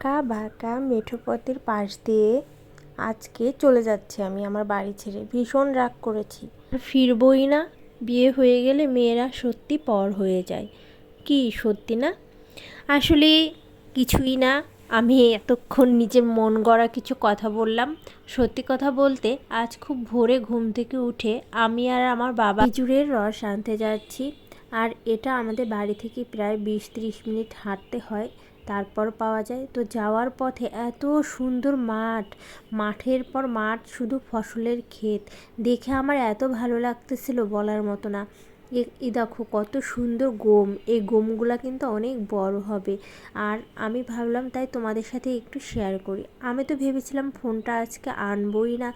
আঁকা বাঁকা মেঠো পথের পাশ দিয়ে আজকে চলে যাচ্ছি আমি আমার বাড়ি ছেড়ে। ভীষণ রাগ করেছি। ফিরবই না, বিয়ে হয়ে গেলে মেয়েরা সত্যি পর হয়ে যায়। কি সত্যি না? আসলে কিছুই না, আমি এতক্ষণ নিজের মন গড়া কিছু কথা বললাম। সত্যি কথা বলতে আজ খুব ভোরে ঘুম থেকে উঠে আমি আর আমার বাবা খেজুরের রস আনতে যাচ্ছি। আর এটা আমাদের বাড়ি থেকে প্রায় বিশ ত্রিশ মিনিট হাঁটতে হয়, তারপর পাওয়া যায়। তো যাওয়ার পথে এত সুন্দর মাঠ, মাঠের পর মাঠ শুধু ফসলের ক্ষেত। দেখে আমার এত ভালো লাগতেছিল বলার মতো না। এ- দেখো কত সুন্দর গম, এই গমগুলা কিন্তু অনেক বড় হবে। আর আমি ভাবলাম তাই তোমাদের সাথে একটু শেয়ার করি। আমি তো ভেবেছিলাম ফোনটা আজকে আনবই না।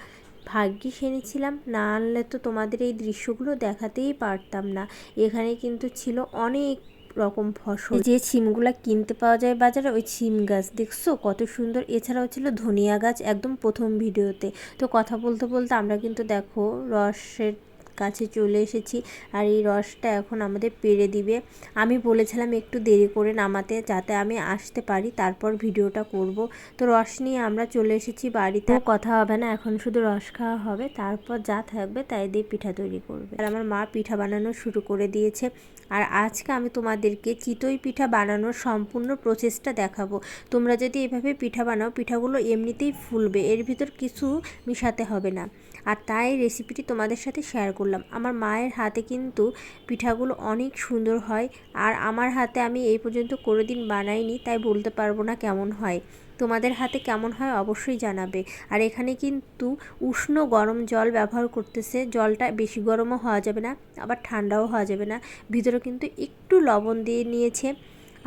ভাগ্যিস এনেছিলাম, না আনলে তো তোমাদের এই দৃশ্যগুলো দেখাতেই পারতাম না। এখানে কিন্তু ছিল অনেক রকম ফসল। যে ছিমগুলো কিনতে পাওয়া যায় বাজারে, ওই ছিম গাছ দেখছ? কত সুন্দর। এছাড়াও ছিল ধনিয়া গাছ একদম প্রথম ভিডিওতে। তো কথা বলতে বলতে আমরা কিন্তু দেখো রসের কাছে চলে এসেছি আর এই রসটা এখন আমাদের পেরে দিবে। আমি বলেছিলাম একটু দেরি করে নামাতে যাতে আমি আসতে পারি, তারপর ভিডিওটা করব। তো রস নিয়ে আমরা চলে এসেছি বাড়িতে। কথা হবে না, এখন শুধু রস খাওয়া হবে, তারপর যা থাকবে তাই দিয়ে পিঠা তৈরি করবে। আর আমার মা পিঠা বানানো শুরু করে দিয়েছে। আর আজকে আমি তোমাদেরকে চিতই পিঠা বানানোর সম্পূর্ণ প্রসেসটা দেখাবো। তোমরা যদি এভাবে পিঠা বানাও, পিঠাগুলো এমনিতেই ফুলবে, এর ভিতর কিছু মিশাতে হবে না। আর তাই রেসিপিটি তোমাদের সাথে শেয়ার করলাম। আমার মায়ের হাতে কিন্তু পিঠাগুলো অনেক সুন্দর হয় আর আমার হাতে আমি এই পর্যন্ত কোনো দিন বানাইনি, তাই বলতে পারব না কেমন হয়। তোমাদের হাতে কেমন হয় অবশ্যই জানাবে। আর এখানে কিন্তু উষ্ণ গরম জল ব্যবহার করতেছে, জলটা বেশি গরমও হওয়া যাবে না, আবার ঠান্ডাও হওয়া যাবে না। ভিতরে কিন্তু একটু লবণ দিয়ে নিয়েছে।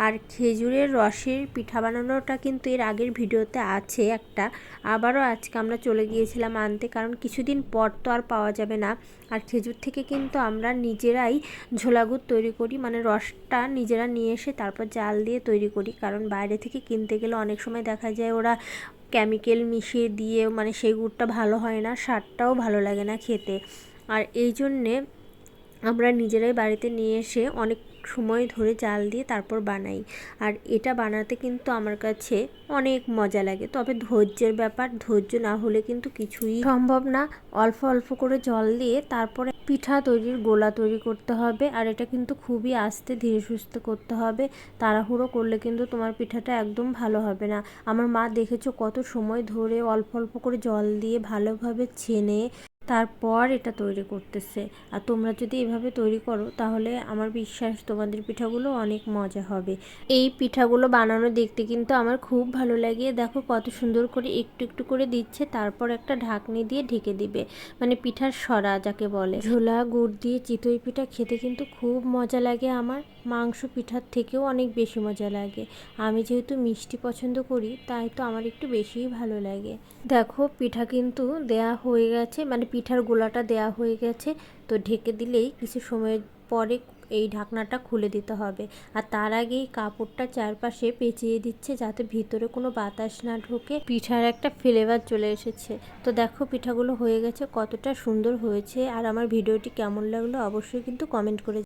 আর খেজুরের রসের পিঠা বানানোটা কিন্তু এর আগের ভিডিওতে আছে একটা, আবারও আজকে আমরা চলে গিয়েছিলাম আনতে, কারণ কিছুদিন পর তো আর পাওয়া যাবে না। আর খেজুর থেকে কিন্তু আমরা নিজেরাই ঝোলাগুড় তৈরি করি মানে রসটা নিজেরা নিয়ে এসে তারপর জাল দিয়ে তৈরি করি, কারণ বাইরে থেকে কিনতে গেলে অনেক সময় দেখা যায় ওরা কেমিক্যাল মিশিয়ে দিয়ে মানে সেই গুড়টা ভালো হয় না, স্বাদটাও ভালো লাগে না খেতে। আর এই জন্যে আমরা নিজেরাই বাড়িতে নিয়ে এসে অনেক সময় ধরে জাল দিয়ে তারপর বানাই। আর এটা বানাতে কিন্তু আমার কাছে অনেক মজা লাগে। তবে ধৈর্যের ব্যাপার, ধৈর্য না হলে কিন্তু কিছুই সম্ভব না। অল্প অল্প করে জল দিয়ে তারপরে পিঠা তৈরির, গোলা তৈরি করতে হবে। আর এটা কিন্তু খুবই আস্তে ধীরে সুস্থে করতে হবে। তাড়াহুড়ো করলে কিন্তু তোমার পিঠাটা একদম ভালো হবে না। আমার মা দেখেছ কত সময় ধরে অল্প অল্প করে জল দিয়ে ভালোভাবে ছেনে তারপর এটা তৈরি করতেছে। আর তোমরা যদি এভাবে তৈরি করো, তাহলে আমার বিশ্বাস তোমাদের পিঠাগুলো অনেক মজা হবে। এই পিঠাগুলো বানানো দেখতে কিন্তু আমার খুব ভালো লাগে। দেখো কত সুন্দর করে একটু একটু করে দিচ্ছে, তারপর একটা ঢাকনি দিয়ে ঢেকে দিবে। মানে পিঠার সরা যাকে বলে। ঝোলা, গুড় দিয়ে চিতই পিঠা খেতে কিন্তু খুব মজা লাগে আমার। মাংস পিঠার থেকেও অনেক বেশি মজা লাগে। আমি যেহেতু মিষ্টি পছন্দ করি, তাই তো আমার একটু বেশিই ভালো লাগে। দেখো পিঠা কিন্তু দেয়া হয়ে গেছে। মানে পিঠার গোলাটা দেয়া হয়ে গেছে, তো ঢেকে দিলেই কিছু সময় পরে এই ঢাকনাটা খুলে দিতে হবে। আর তার আগেই কাপড়টা চারপাশে পেঁচিয়ে দিচ্ছে যাতে ভিতরে কোনো বাতাস না ঢোকে। পিঠার একটা ফ্লেভার চলে এসেছে। তো দেখো পিঠাগুলো হয়ে গেছে কতটা সুন্দর হয়েছে। আর আমার ভিডিওটি কেমন লাগল অবশ্যই কিন্তু কমেন্ট করে